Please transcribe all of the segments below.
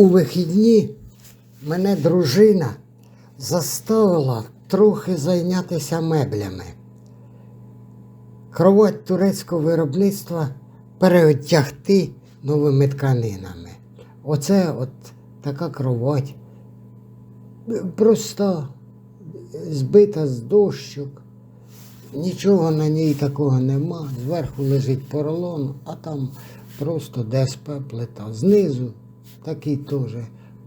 у вихідні мене дружина заставила трохи зайнятися меблями. Кровать турецького виробництва переодягти новими тканинами. Оце от така кровать. Проста, збита з дощок. Нічого на ній такого нема. Зверху лежить поролон, а там просто ДСП плита. Знизу такі теж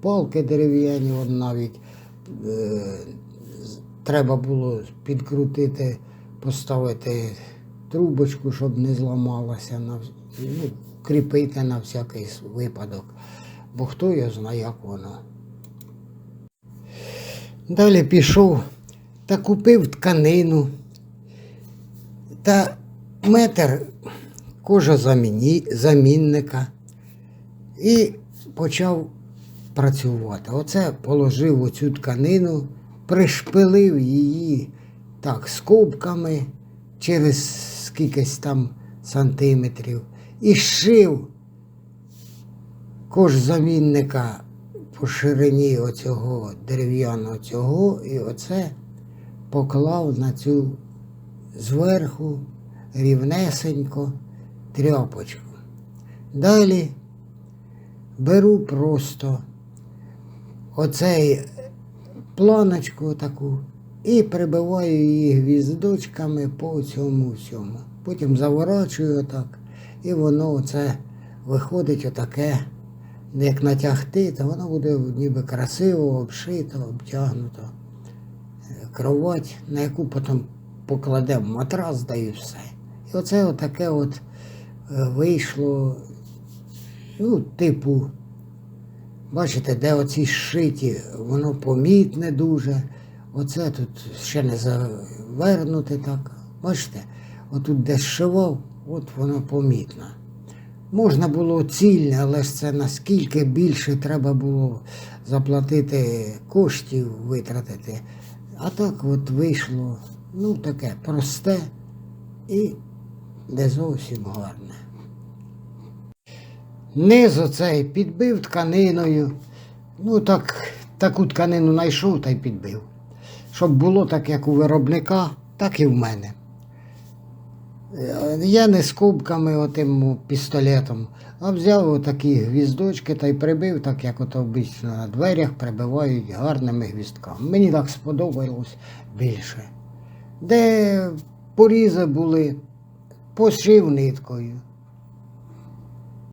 палки дерев'яні, навіть е, треба було підкрутити, поставити трубочку, щоб не зламалася, на, ну, кріпити на всякий випадок. Бо хто його знає, як воно. Далі пішов та купив тканину та метр кожозамінника і почав працювати. Оце положив оцю тканину, пришпилив її так скобками через скількись там сантиметрів і шив кожзамінника по ширині оцього дерев'яного цього, і оце поклав на цю зверху рівнесенько тряпочку. Далі беру просто оцей планочку таку і прибиваю її гвіздочками по цьому всьому. Потім заворачую отак, і воно оце виходить отаке, як натягти, то воно буде ніби красиво, обшито, обтягнуто. Кровать, на яку потім покладемо матрас, да і все. І оце отаке от е, вийшло, ну, типу, бачите, де оці шиті, воно помітне дуже. Оце тут ще не завернуте так. Бачите, отут де зшивав, от воно помітно. Можна було цільне, але ж це наскільки більше треба було заплатити коштів, витратити. А так от вийшло, ну таке просте і не зовсім гарне. Низ оцей підбив тканиною. Ну так, таку тканину знайшов та й підбив. Щоб було так, як у виробника, так і в мене. Я не скобками отим пістолетом, а взяв отакі гвіздочки та й прибив, так як ото обично на дверях прибивають гарними гвіздками. Мені так сподобалось більше. Де порізи були, пошив ниткою.